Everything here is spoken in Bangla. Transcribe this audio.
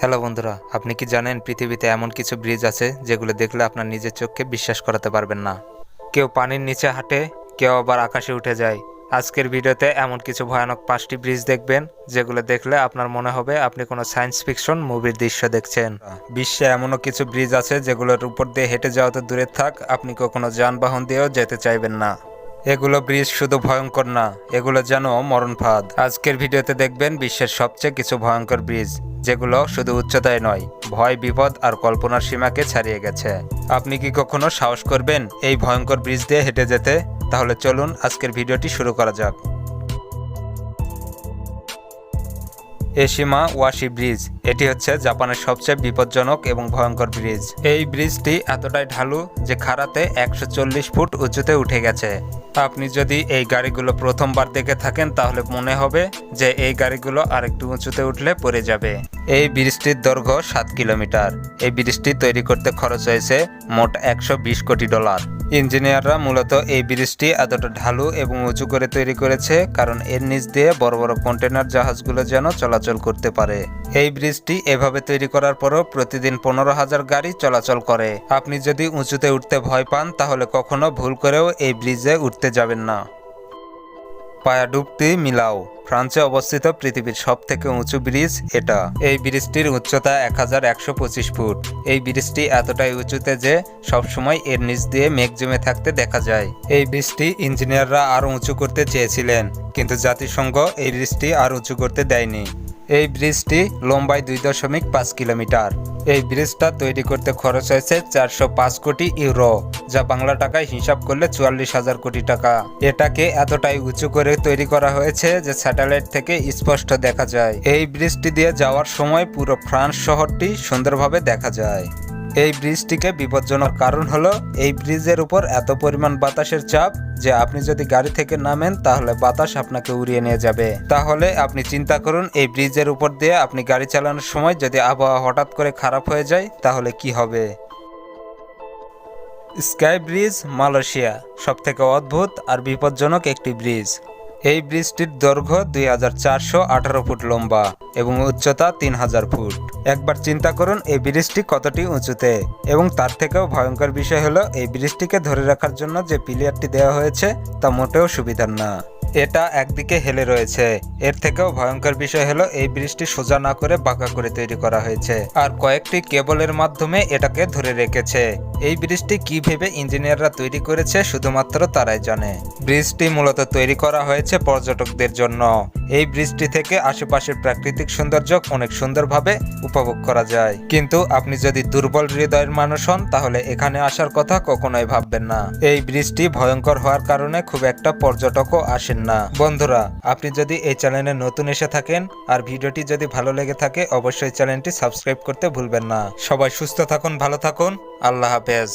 হ্যালো বন্ধুরা, আপনি কি জানেন পৃথিবীতে এমন কিছু ব্রিজ আছে যেগুলো দেখলে আপনার নিজের চোখকে বিশ্বাস করাতে পারবেন না? কেউ পানির নিচে হাঁটে, কেউ আবার আকাশে উঠে যায়। আজকের ভিডিওতে এমন কিছু ভয়ানক পাঁচটি ব্রিজ দেখবেন, যেগুলো দেখলে আপনার মনে হবে আপনি কোনো সায়েন্স ফিকশন মুভির দৃশ্য দেখছেন। বিশ্বে এমনও কিছু ব্রিজ আছে যেগুলোর উপর দিয়ে হেঁটে যাওয়া তো দূরে থাক, আপনি কখনো যানবাহন দিয়েও যেতে চাইবেন না। এগুলো ব্রিজ শুধু ভয়ঙ্কর না, এগুলো যেন মরণ ফাঁদ আজকের ভিডিওতে দেখবেন বিশ্বের সবচেয়ে কিছু ভয়ঙ্কর ব্রিজ। যেগুলো শুধু উচ্চতায় নয়, ভয়, বিপদ আর কল্পনার সীমাকে ছাড়িয়ে গেছে। আপনি কি কখনো সাহস করবেন এই ভয়ঙ্কর ব্রিজ দিয়ে হেঁটে যেতে? তাহলে চলুন আজকের ভিডিওটি শুরু করা যাক। Eshima Ohashi bridge. এটি হচ্ছে জাপানের সবচেয়ে বিপজ্জনক এবং ভয়ঙ্কর ব্রিজ। এই ব্রিজটি এতটাই ঢালু যে খাড়াতে একশো চল্লিশ ফুট উঁচুতে উঠে গেছে। আপনি যদি এই গাড়িগুলো প্রথমবার দেখে থাকেন, তাহলে মনে হবে যে এই গাড়িগুলো আরেকটু উঁচুতে উঠলে পড়ে যাবে। এই ব্রিজটির দৈর্ঘ্য সাত কিলোমিটার। এই ব্রিজটি তৈরি করতে খরচ হয়েছে মোট একশো বিশ কোটি ডলার। ইঞ্জিনিয়াররা মূলত এই ব্রিজটি এতটা ঢালু এবং উঁচু করে তৈরি করেছে, কারণ এর নিচ দিয়ে বড় বড় কন্টেনার জাহাজগুলো যেন চলাচল করতে পারে। এই ব্রিজটি এভাবে তৈরি করার পরও প্রতিদিন পনেরো হাজার গাড়ি চলাচল করে। আপনি যদি উঁচুতে উঠতে ভয় পান, তাহলে কখনো ভুল করেও এই ব্রিজে উঠতে যাবেন না। পায়াডুবতি মিলাও, ফ্রান্সে অবস্থিত পৃথিবীর সব থেকে উঁচু ব্রিজ এটা। এই ব্রিজটির উচ্চতা এক হাজার একশো পঁচিশ ফুট। এই ব্রিজটি এতটাই উঁচুতে যে সবসময় এর নিচ দিয়ে মেঘ জমে থাকতে দেখা যায়। এই ব্রিজটি ইঞ্জিনিয়াররা আরও উঁচু করতে চেয়েছিলেন, কিন্তু জাতিসংঘ এই ব্রিজটি আর উঁচু করতে দেয়নি। এই ব্রিজটি লম্বায় দুই দশমিক পাঁচ কিলোমিটার। এই ব্রিজটা তৈরি করতে খরচ হয়েছে চারশো পাঁচ কোটি ইউরো, যা বাংলা টাকায় হিসাব করলে চুয়াল্লিশ হাজার কোটি টাকা। এটাকে এতটাই উঁচু করে তৈরি করা হয়েছে যে স্যাটেলাইট থেকে স্পষ্ট দেখা যায়। এই ব্রিজটি দিয়ে যাওয়ার সময় পুরো ফ্রান্স শহরটি সুন্দরভাবে দেখা যায়। এই ব্রিজটিকে বিপজ্জনক কারণ হলো, এই ব্রিজের উপর এত পরিমাণ বাতাসের চাপ যে আপনি যদি গাড়ি থেকে নামেন, তাহলে বাতাস আপনাকে উড়িয়ে নিয়ে যাবে। তাহলে আপনি চিন্তা করুন, এই ব্রিজের উপর দিয়ে আপনি গাড়ি চালানোর সময় যদি আবহাওয়া হঠাৎ করে খারাপ হয়ে যায়, তাহলে কি হবে? স্কাই ব্রিজ, মালয়েশিয়া, সবথেকে অদ্ভুত আর বিপজ্জনক একটি ব্রিজ। এই ব্রিজটির দৈর্ঘ্য দুই হাজার চারশো আঠারো ফুট লম্বা। এবং উচ্চতা তিন হাজার ফুট। একবার চিন্তা করুন এই ব্রিজটি কতটি উঁচুতে। এবং তার থেকেও ভয়ঙ্কর বিষয় হলো এই ব্রিজটিকে ধরে রাখার জন্য যে পিলিয়ারটি দেওয়া হয়েছে, তা মোটেও সুবিধার না। এটা একদিকে হেলে রয়েছে। এর থেকেও ভয়ঙ্কর বিষয় হলো এই ব্রিজটি সোজা না করে বাঁকা করে তৈরি করা হয়েছে। আর কয়েকটি কেবলের মাধ্যমে এটাকে ধরে রেখেছে। এই ব্রিজটি কি ভেবে ইঞ্জিনিয়াররা তৈরি করেছে শুধুমাত্র তারাই জানে। ব্রিজটি মূলত তৈরি করা হয়েছে পর্যটকদের জন্য। এই ব্রিজটি থেকে আশেপাশের প্রাকৃতিক সৌন্দর্য অনেক সুন্দরভাবে উপভোগ করা যায়। কিন্তু আপনি যদি দুর্বল হৃদয়ের মানুষ হন, তাহলে এখানে আসার কথা কখনোই ভাববেন না। এই ব্রিজটি ভয়ঙ্কর হওয়ার কারণে খুব একটা পর্যটকও আসেন না। বন্ধুরা, আপনি যদি এই চ্যানেলে নতুন এসে থাকেন আর ভিডিওটি যদি ভালো লেগে থাকে, অবশ্যই চ্যানেলটি সাবস্ক্রাইব করতে ভুলবেন না। সবাই সুস্থ থাকুন, ভালো থাকুন। আল্লাহ হাফেজ।